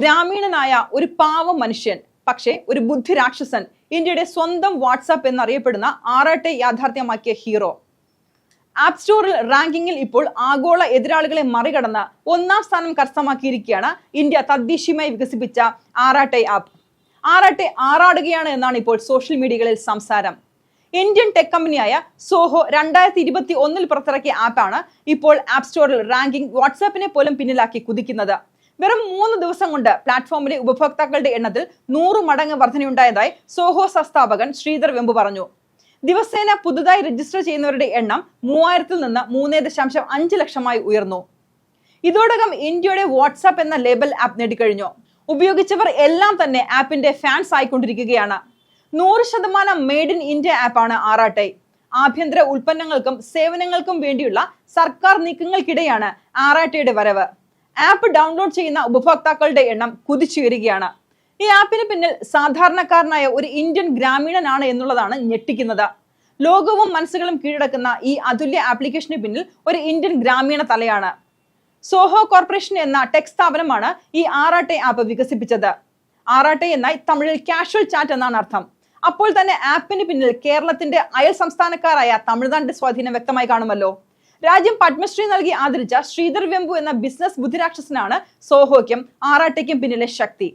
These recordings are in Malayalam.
ഗ്രാമീണനായ ഒരു പാവം മനുഷ്യൻ പക്ഷേ ഒരു ബുദ്ധി രാക്ഷസൻ ഇന്ത്യയുടെ സ്വന്തം വാട്സാപ്പ് എന്നറിയപ്പെടുന്ന ആറാട്ടെ യാഥാർത്ഥ്യമാക്കിയ ഹീറോ. ആപ്പ് സ്റ്റോറിൽ റാങ്കിങ്ങിൽ ഇപ്പോൾ ആഗോള എതിരാളികളെ മറികടന്ന് ഒന്നാം സ്ഥാനം കരസ്ഥമാക്കിയിരിക്കുകയാണ് ഇന്ത്യ തദ്ദേശീയമായി വികസിപ്പിച്ച ആറാട്ടെ ആപ്പ് ആറാട്ടെ ആറാടുകയാണ് എന്നാണ് ഇപ്പോൾ സോഷ്യൽ മീഡിയകളിൽ സംസാരം. ഇന്ത്യൻ ടെക് കമ്പനിയായ സോഹോ രണ്ടായിരത്തി ഇരുപത്തി ഒന്നിൽ പുറത്തിറക്കിയ ആപ്പാണ് ഇപ്പോൾ ആപ്പ് സ്റ്റോറിൽ റാങ്കിംഗ് വാട്സാപ്പിനെ പോലും പിന്നിലാക്കി കുതിക്കുന്നത്. വെറും മൂന്ന് ദിവസം കൊണ്ട് പ്ലാറ്റ്ഫോമിലെ ഉപഭോക്താക്കളുടെ എണ്ണത്തിൽ നൂറ് മടങ്ങ് വർധനയുണ്ടായതായി സോഹോ സംസ്ഥാപകൻ ശ്രീധർ വെമ്പു പറഞ്ഞു. ദിവസേന പുതുതായി രജിസ്റ്റർ ചെയ്യുന്നവരുടെ എണ്ണം മൂവായിരത്തിൽ നിന്ന് മൂന്ന് ദശാംശം അഞ്ച് ലക്ഷമായി ഉയർന്നു. ഇതോടകം ഇന്ത്യയുടെ വാട്സാപ്പ് എന്ന ലേബൽ ആപ്പ് നേടിക്കഴിഞ്ഞു. ഉപയോഗിച്ചവർ എല്ലാം തന്നെ ആപ്പിന്റെ ഫാൻസ് ആയിക്കൊണ്ടിരിക്കുകയാണ്. നൂറ് ശതമാനം മെയ്ഡ് ഇൻ ഇന്ത്യ ആപ്പാണ് ആറാട്ടെ. ആഭ്യന്തര ഉൽപ്പന്നങ്ങൾക്കും സേവനങ്ങൾക്കും വേണ്ടിയുള്ള സർക്കാർ നീക്കങ്ങൾക്കിടെയാണ് ആറാട്ടയുടെ വരവ്. ആപ്പ് ഡൗൺലോഡ് ചെയ്യുന്ന ഉപഭോക്താക്കളുടെ എണ്ണം കുതിച്ചുയരുകയാണ് ഈ ആപ്പിന് പിന്നിൽ സാധാരണക്കാരനായ ഒരു ഇന്ത്യൻ ഗ്രാമീണനാണ് എന്നുള്ളതാണ് ഞെട്ടിക്കുന്നത്. ലോകവും മനസ്സുകളും കീഴടക്കുന്ന ഈ അതുല്യ ആപ്ലിക്കേഷന് പിന്നിൽ ഒരു ഇന്ത്യൻ ഗ്രാമീണ തലയാണ്. സോഹോ കോർപ്പറേഷൻ എന്ന ടെക് സ്ഥാപനമാണ് ഈ ആറാട്ടെ ആപ്പ് വികസിപ്പിച്ചത്. ആറാട്ടെ എന്നാൽ തമിഴിൽ കാഷ്വൽ ചാറ്റ് എന്നാണ് അർത്ഥം. അപ്പോൾ തന്നെ ആപ്പിന് പിന്നിൽ കേരളത്തിന്റെ അയൽ സംസ്ഥാനക്കാരായ തമിഴ്നാടിന്റെ സ്വാധീനം വ്യക്തമായി കാണുമല്ലോ. രാജ്യം പത്മശ്രീ നൽകി ആദരിച്ച ശ്രീധർ വെമ്പു എന്ന ബിസിനസ് ബുദ്ധിരാക്ഷസനാണ് സോഹോയ്ക്കും ആറാട്ടയ്ക്കും പിന്നിലെ ശക്തി.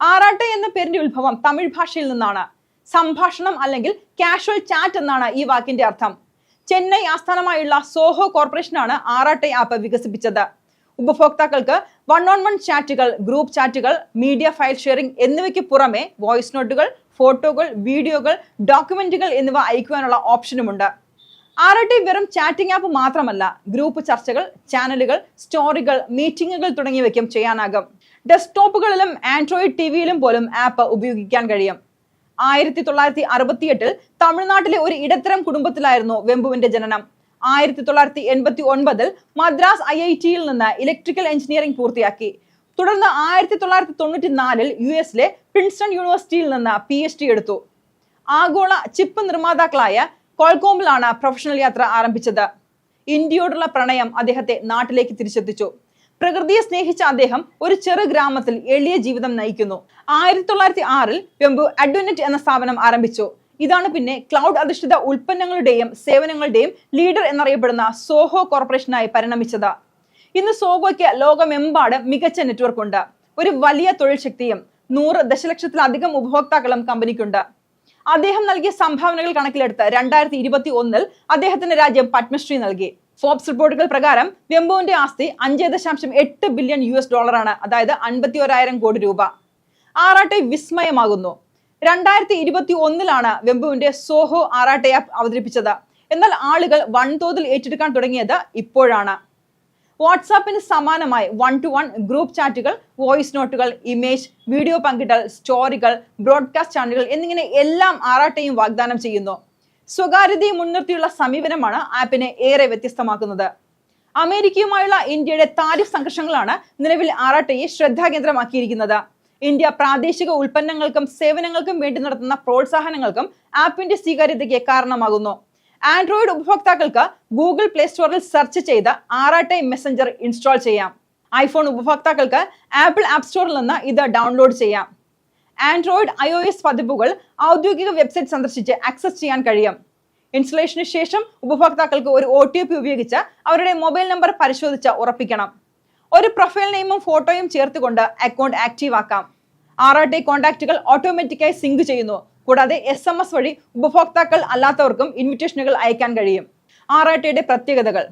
ആറാട്ട എന്ന പേരിന്റെ ഉത്ഭവം തമിഴ് ഭാഷയിൽ നിന്നാണ്. സംഭാഷണം അല്ലെങ്കിൽ കാഷ്വൽ ചാറ്റ് എന്നാണ് ഈ വാക്കിന്റെ അർത്ഥം. ചെന്നൈ ആസ്ഥാനമായുള്ള സോഹോ കോർപ്പറേഷനാണ് ആറാട്ടെ ആപ്പ് വികസിപ്പിച്ചത്. ഉപഭോക്താക്കൾക്ക് വൺ ഓൺ വൺ ചാറ്റുകൾ ഗ്രൂപ്പ് ചാറ്റുകൾ മീഡിയ ഫയൽ ഷെയറിംഗ് എന്നിവയ്ക്ക് പുറമെ വോയിസ് നോട്ടുകൾ ഫോട്ടോകൾ വീഡിയോകൾ ഡോക്യുമെന്റുകൾ എന്നിവ അയക്കുവാനുള്ള ഓപ്ഷനുമുണ്ട് ആർടി വെറും ചാറ്റിംഗ് ആപ്പ് മാത്രമല്ല ഗ്രൂപ്പ് ചർച്ചകൾ ചാനലുകൾ സ്റ്റോറികൾ മീറ്റിംഗുകൾ തുടങ്ങിയവയ്ക്കും ചെയ്യാനാകും. ഡെസ്ക്ടോപ്പുകളിലും ആൻഡ്രോയിഡ് ടി വിയിലും പോലും ആപ്പ് ഉപയോഗിക്കാൻ കഴിയും. ആയിരത്തി തൊള്ളായിരത്തി അറുപത്തിയെട്ടിൽ തമിഴ്നാട്ടിലെ ഒരു ഇടത്തരം കുടുംബത്തിലായിരുന്നു വെമ്പുവിന്റെ ജനനം. ആയിരത്തി തൊള്ളായിരത്തി എൺപത്തി ഒൻപതിൽ മദ്രാസ് ഐ ഐ ടിയിൽ നിന്ന് ഇലക്ട്രിക്കൽ എഞ്ചിനീയറിംഗ് പൂർത്തിയാക്കി. തുടർന്ന് ആയിരത്തി തൊള്ളായിരത്തി തൊണ്ണൂറ്റി നാലിൽ യു എസിലെ പ്രിൻസ്റ്റൺ യൂണിവേഴ്സിറ്റിയിൽ നിന്ന് പി എച്ച് ഡി എടുത്തു. ആഗോള ചിപ്പ് നിർമ്മാതാക്കളായ കോൾകോമിലാണ് പ്രൊഫഷണൽ യാത്ര ആരംഭിച്ചത്. ഇന്ത്യയോടുള്ള പ്രണയം അദ്ദേഹത്തെ നാട്ടിലേക്ക് തിരിച്ചെത്തിച്ചു. പ്രകൃതിയെ സ്നേഹിച്ച അദ്ദേഹം ഒരു ചെറു ഗ്രാമത്തിൽ എളിയ ജീവിതം നയിക്കുന്നു. ആയിരത്തി തൊള്ളായിരത്തി ആറിൽ വെമ്പു അഡ്വനറ്റ് എന്ന സ്ഥാപനം ആരംഭിച്ചു. ഇതാണ് പിന്നെ ക്ലൗഡ് അധിഷ്ഠിത ഉൽപ്പന്നങ്ങളുടെയും സേവനങ്ങളുടെയും ലീഡർ എന്നറിയപ്പെടുന്ന സോഹോ കോർപ്പറേഷനായി പരിണമിച്ചത്. ഇന്ന് സോഹോയ്ക്ക് ലോകമെമ്പാടും മികച്ച നെറ്റ്വർക്ക് ഉണ്ട് ഒരു വലിയ തൊഴിൽ ശക്തിയും നൂറ് ദശലക്ഷത്തിലധികം ഉപഭോക്താക്കളും കമ്പനിക്കുണ്ട്. അദ്ദേഹം നൽകിയ സംഭാവനകൾ കണക്കിലെടുത്ത് രണ്ടായിരത്തി ഇരുപത്തി ഒന്നിൽ അദ്ദേഹത്തിന്റെ രാജ്യം പത്മശ്രീ നൽകി. ഫോബ്സ് റിപ്പോർട്ടുകൾ പ്രകാരം വെമ്പുവിന്റെ ആസ്തി അഞ്ച് ദശാംശം എട്ട് ബില്യൺ യു എസ് ഡോളറാണ് അതായത് അൻപത്തി ഒരായിരം കോടി രൂപ. ആറാട്ടെ വിസ്മയമാകുന്നു. രണ്ടായിരത്തി ഇരുപത്തി ഒന്നിലാണ് വെമ്പുവിന്റെ സോഹോ ആറാട്ടെ ആപ്പ് അവതരിപ്പിച്ചത്. എന്നാൽ ആളുകൾ വൻതോതിൽ ഏറ്റെടുക്കാൻ തുടങ്ങിയത് ഇപ്പോഴാണ്. വാട്സാപ്പിന് സമാനമായി വൺ ടു വൺ ഗ്രൂപ്പ് ചാറ്റുകൾ വോയിസ് നോട്ടുകൾ ഇമേജ് വീഡിയോ പങ്കിടൽ സ്റ്റോറികൾ ബ്രോഡ്കാസ്റ്റ് ചാനലുകൾ എന്നിങ്ങനെ എല്ലാം ആറാട്ടെയും വാഗ്ദാനം ചെയ്യുന്നു. സ്വകാര്യതയെ മുൻനിർത്തിയുള്ള സമീപനമാണ് ആപ്പിനെ ഏറെ വ്യത്യസ്തമാക്കുന്നത്. അമേരിക്കയുമായുള്ള ഇന്ത്യയുടെ താരിഫ് സംഘർഷങ്ങളാണ് നിലവിൽ ആറാട്ടയെ ശ്രദ്ധാകേന്ദ്രമാക്കിയിരിക്കുന്നത്. ഇന്ത്യ പ്രാദേശിക ഉൽപ്പന്നങ്ങൾക്കും സേവനങ്ങൾക്കും വേണ്ടി നടത്തുന്ന പ്രോത്സാഹനങ്ങൾക്കും ആപ്പിന്റെ സ്വീകാര്യതയ്ക്ക് കാരണമാകുന്നു. ആൻഡ്രോയിഡ് ഉപഭോക്താക്കൾക്ക് ഗൂഗിൾ പ്ലേ സ്റ്റോറിൽ സെർച്ച് ചെയ്ത് ആറാട്ടെ മെസ്സഞ്ചർ ഇൻസ്റ്റാൾ ചെയ്യാം. ഐഫോൺ ഉപഭോക്താക്കൾക്ക് ആപ്പിൾ ആപ്പ് സ്റ്റോറിൽ നിന്ന് ഇത് ഡൗൺലോഡ് ചെയ്യാം. ആൻഡ്രോയിഡ് ഐ ഒ എസ് പതിപ്പുകൾ ഔദ്യോഗിക വെബ്സൈറ്റ് സന്ദർശിച്ച് ആക്സസ് ചെയ്യാൻ കഴിയും. ഇൻസ്റ്റലേഷന് ശേഷം ഉപഭോക്താക്കൾക്ക് ഒരു ഒ ടി പി ഉപയോഗിച്ച് അവരുടെ മൊബൈൽ നമ്പർ പരിശോധിച്ച് ഉറപ്പിക്കണം. ഒരു പ്രൊഫൈൽ നെയിമും ഫോട്ടോയും ചേർത്തുകൊണ്ട് അക്കൗണ്ട് ആക്റ്റീവ് ആക്കാം. ആറാട്ടെ കോൺടാക്റ്റുകൾ ഓട്ടോമാറ്റിക്കായി സിങ്ക് ചെയ്യുന്നു. കൂടാതെ എസ് എം എസ് വഴി ഉപഭോക്താക്കൾ അല്ലാത്തവർക്കും ഇൻവിറ്റേഷനുകൾ അയക്കാൻ കഴിയും. ആർ ഐ ടിയുടെ പ്രത്യേകതകൾ.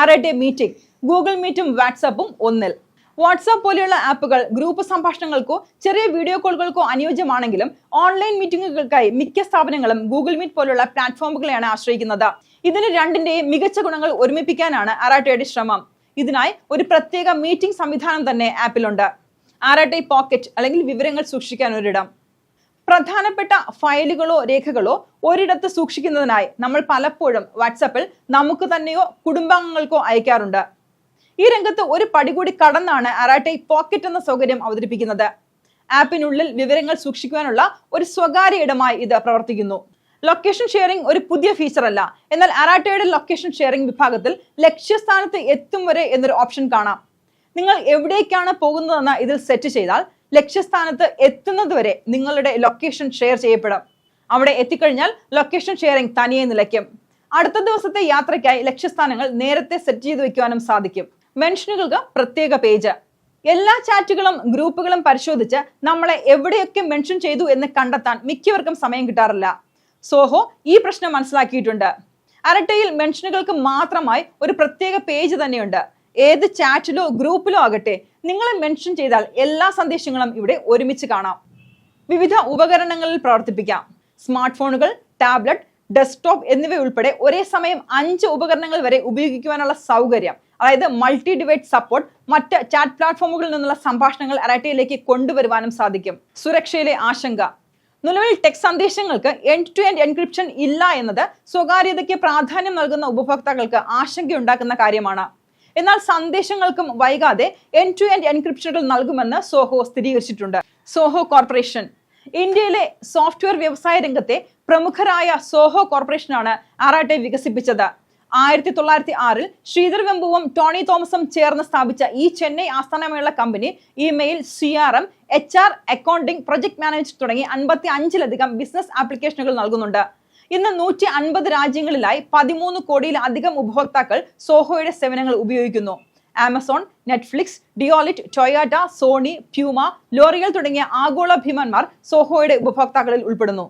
R I T meeting Google മീറ്റും വാട്സാപ്പും ഒന്നിൽ. വാട്സാപ്പ് പോലെയുള്ള ആപ്പുകൾ ഗ്രൂപ്പ് സംഭാഷണങ്ങൾക്കോ ചെറിയ വീഡിയോ കോളുകൾക്കോ അനുയോജ്യമാണെങ്കിലും ഓൺലൈൻ മീറ്റിംഗുകൾക്കായി മിക്ക സ്ഥാപനങ്ങളും ഗൂഗിൾ മീറ്റ് പോലുള്ള പ്ലാറ്റ്ഫോമുകളെയാണ് ആശ്രയിക്കുന്നത്. ഇതിന് രണ്ടിന്റെയും മികച്ച ഗുണങ്ങൾ ഒരുമിപ്പിക്കാനാണ് അറാട്ടയുടെ ശ്രമം. ഇതിനായി ഒരു പ്രത്യേക മീറ്റിംഗ് സംവിധാനം തന്നെ ആപ്പിലുണ്ട്. ആറാട്ടെ പോക്കറ്റ് അല്ലെങ്കിൽ വിവരങ്ങൾ സൂക്ഷിക്കാൻ ഒരിടം. പ്രധാനപ്പെട്ട ഫയലുകളോ രേഖകളോ ഒരിടത്ത് സൂക്ഷിക്കുന്നതിനായി നമ്മൾ പലപ്പോഴും വാട്സാപ്പിൽ നമുക്ക് തന്നെയോ കുടുംബാംഗങ്ങൾക്കോ അയക്കാറുണ്ട്. ഈ രംഗത്ത് ഒരു പടി കൂടി കടന്നാണ് അറാട്ടെ പോക്കറ്റ് എന്ന സൗകര്യം അവതരിപ്പിക്കുന്നത്. ആപ്പിനുള്ളിൽ വിവരങ്ങൾ സൂക്ഷിക്കുവാനുള്ള ഒരു സ്വകാര്യ ഇടമായി ഇത് പ്രവർത്തിക്കുന്നു. ലൊക്കേഷൻ ഷെയറിംഗ് ഒരു പുതിയ ഫീച്ചർ അല്ല എന്നാൽ അറാട്ടയുടെ ലൊക്കേഷൻ ഷെയറിംഗ് വിഭാഗത്തിൽ ലക്ഷ്യസ്ഥാനത്ത് എത്തും വരെ എന്നൊരു ഓപ്ഷൻ കാണാം. നിങ്ങൾ എവിടേക്കാണ് പോകുന്നതെന്ന് ഇതിൽ സെറ്റ് ചെയ്താൽ ലക്ഷ്യസ്ഥാനത്ത് എത്തുന്നതുവരെ നിങ്ങളുടെ ലൊക്കേഷൻ ഷെയർ ചെയ്യപ്പെടാം. അവിടെ എത്തിക്കഴിഞ്ഞാൽ ലൊക്കേഷൻ ഷെയറിംഗ് തനിയെ നിലയ്ക്കും. അടുത്ത ദിവസത്തെ യാത്രയ്ക്കായി ലക്ഷ്യസ്ഥാനങ്ങൾ നേരത്തെ സെറ്റ് ചെയ്ത് വെക്കുവാനും സാധിക്കും. മെൻഷനുകൾക്ക് പ്രത്യേക പേജ് എല്ലാ ചാറ്റുകളും ഗ്രൂപ്പുകളും പരിശോധിച്ച് നമ്മളെ എവിടെയൊക്കെ മെൻഷൻ ചെയ്തു എന്ന് കണ്ടെത്താൻ മിക്കവർക്കും സമയം കിട്ടാറില്ല. സോഹോ ഈ പ്രശ്നം മനസ്സിലാക്കിയിട്ടുണ്ട്. അരട്ടയിൽ മെൻഷനുകൾക്ക് മാത്രമായി ഒരു പ്രത്യേക പേജ് തന്നെയുണ്ട്. ഏത് ചാറ്റിലോ ഗ്രൂപ്പിലോ ആകട്ടെ നിങ്ങൾ മെൻഷൻ ചെയ്താൽ എല്ലാ സന്ദേശങ്ങളും ഇവിടെ ഒരുമിച്ച് കാണാം. വിവിധ ഉപകരണങ്ങളിൽ പ്രവർത്തിപ്പിക്കാം. സ്മാർട്ട് ഫോണുകൾ ടാബ്ലറ്റ് ഡെസ്ക്ടോപ്പ് എന്നിവ ഉൾപ്പെടെ ഒരേ സമയം അഞ്ച് ഉപകരണങ്ങൾ വരെ ഉപയോഗിക്കുവാനുള്ള സൗകര്യം അതായത് മൾട്ടി ഡിവൈഡ് സപ്പോർട്ട് മറ്റ് ചാറ്റ് പ്ലാറ്റ്ഫോമുകളിൽ നിന്നുള്ള സംഭാഷണങ്ങൾ അരട്ടയിലേക്ക് കൊണ്ടുവരുവാനും സാധിക്കും. സുരക്ഷയിലെ ആശങ്ക. നിലവിൽ ടെക് സന്ദേശങ്ങൾക്ക് എൻഡ് ടു എൻഡ് എൻക്രിപ്ഷൻ ഇല്ല എന്നത് സ്വകാര്യതയ്ക്ക് പ്രാധാന്യം നൽകുന്ന ഉപഭോക്താക്കൾക്ക് ആശങ്കയുണ്ടാക്കുന്ന കാര്യമാണ്. എന്നാൽ സന്ദേശങ്ങൾക്കും വൈകാതെ എൻ ടു എൻഡ് എൻക്രിപ്ഷനുകൾ നൽകുമെന്ന് സോഹോ സ്ഥിരീകരിച്ചിട്ടുണ്ട്. സോഹോ കോർപ്പറേഷൻ. ഇന്ത്യയിലെ സോഫ്റ്റ്വെയർ വ്യവസായ രംഗത്തെ പ്രമുഖരായ സോഹോ കോർപ്പറേഷനാണ് ആറാട്ടെ വികസിപ്പിച്ചത്. ആയിരത്തി തൊള്ളായിരത്തി ആറിൽ ശ്രീധർ വെമ്പുവും ടോണി തോമസും ചേർന്ന് സ്ഥാപിച്ച ഈ ചെന്നൈ ആസ്ഥാനമായുള്ള company email C R M H R accounting project management തുടങ്ങി അൻപത്തി അഞ്ചിലധികം ബിസിനസ് ആപ്ലിക്കേഷനുകൾ നൽകുന്നുണ്ട്. ഇന്ന് നൂറ്റി അൻപത് രാജ്യങ്ങളിലായി പതിമൂന്ന് കോടിയിലധികം ഉപഭോക്താക്കൾ സോഹോയുടെ സേവനങ്ങൾ ഉപയോഗിക്കുന്നു. Amazon Netflix Deloitte Toyota Sony Puma L'Oreal തുടങ്ങിയ ആഗോള ഭീമന്മാർ സോഹോയുടെ ഉപഭോക്താക്കളിൽ ഉൾപ്പെടുന്നു.